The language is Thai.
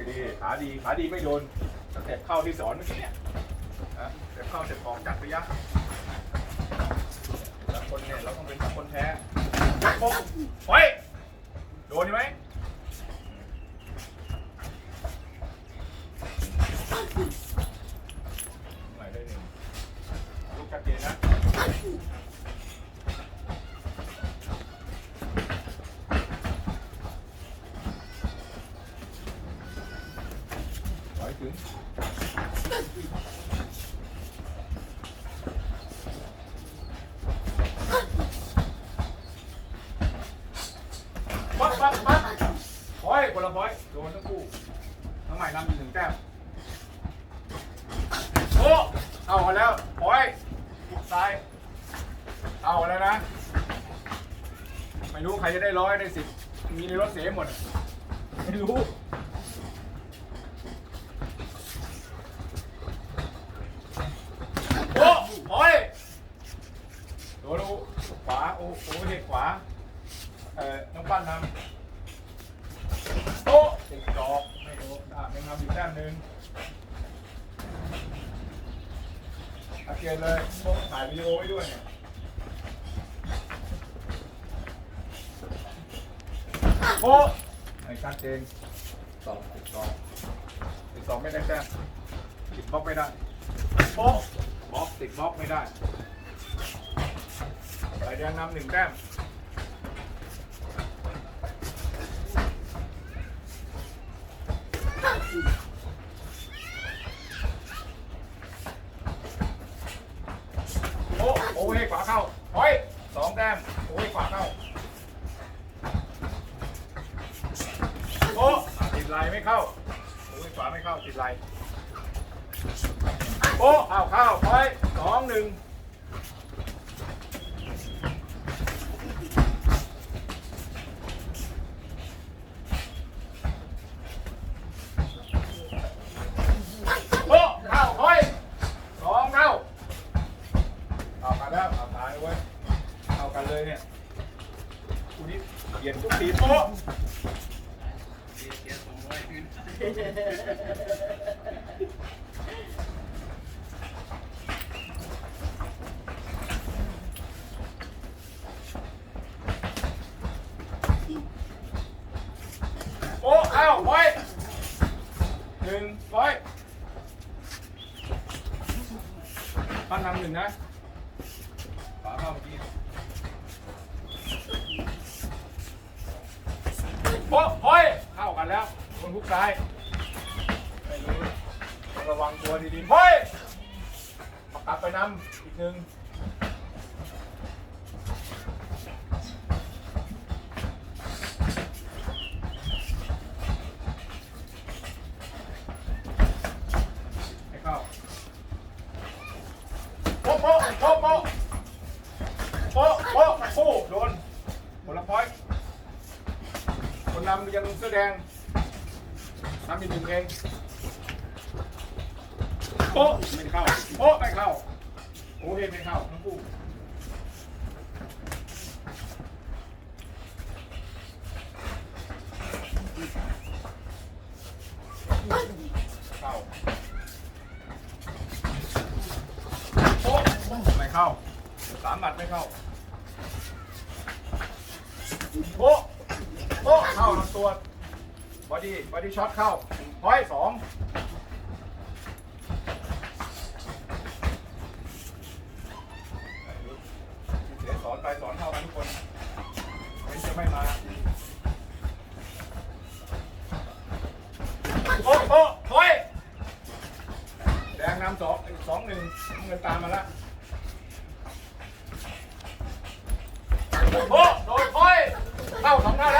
ีดีขาดีขาดีไม่โดนสเต็ปเข้าที่สอนเมื่อกี้เนี่ยนะสเต็ปเข้าสเต็ปออกจัดระยะแล้วคนเนี่ยเราต้องเป็นคนแท้โป๊ะเฮ้ยโดนใช่ไหมหมายได้หนึ่งลูกชัดเจนนะถอยถึง ปั๊บปั๊บปั๊บพอยคนละพอยโดนทั้งคู่ทั้งใหม่นำอีกหนึ่งแต้มโอ้เอาแล้วพอยซ้าย เอาแล้วนะ ไม่รู้ใครจะได้ร้อยได้สิบมีในรถเสียหมด ไม่รู้ โอ้พอยโดนลูกขวา โอ้โหเด็กขวา เอ่อ น้องปั้นนำโต๊ะติดดอกไม่โดนอะยังนำอยู่แต้มหนึ่งอาเกียนเลยโต๊ะถ่ายวิดีโอไว้ด้วยเนี่ยโต๊ะไอ้ชัดเจนสองติดดอกติดสองไม่ได้แต้มติดบล็อกไม่ได้โต๊ะบล็อกติดบล็อกไม่ได้ายแดงนำหนึ่งแต้มโอ้โอ้ให้ขวาเข้าเฮ้ยสองแต้มโอ้ให้ขวาเข้าโอ้อะติดไหลไม่เข้าโอ้ให้ขวาไม่เข้าติดไหลโอ้เอาเข้าเฮ้ยสองหนึ่งโอ้เข้าเฮ้ยสองเข้า เอากัน แล้วเอาตายเว้ยเอากันเลยเนี่ยคู่นี้เปลี่ยนทุกทีโป๊ะโป๊ะเอาไว้หนึ่งร้อยปั้นนำหนึ่งนะ โอ้โอ้ยเข้ากันแล้วคนทุกซ้ายไม่รู้ต้องระวังตัวดีๆเฮ้ยกลับไปนำอีกหนึ่งให้เข้าโป๊ะโป๊ะโป๊ะโป๊ะโป๊ะ โป๊ะโอ้โดนผลพอยต์คนนำยังเสื้อแดงนำอีกหนึ่งเองโป๊ะไม่เข้าโป๊ะไม่เข้าโอเฮไม่เข้าทั้งคู่เข้าโป๊ะไม่เข้าสามหมัดไม่เข้า โป๊ะโป๊ะเข้าลำตัวบอดี้บอดี้ช็อตเข้าพอยสองเดี๋ยวสอนไปสอนเข้ากันทุกคนไม่จะไม่มาโป๊ะโป๊ะพอยแดงนำสองสองหนึ่งเงินตามมาแล้วโอ้ เท่าสองเท่าแล้ว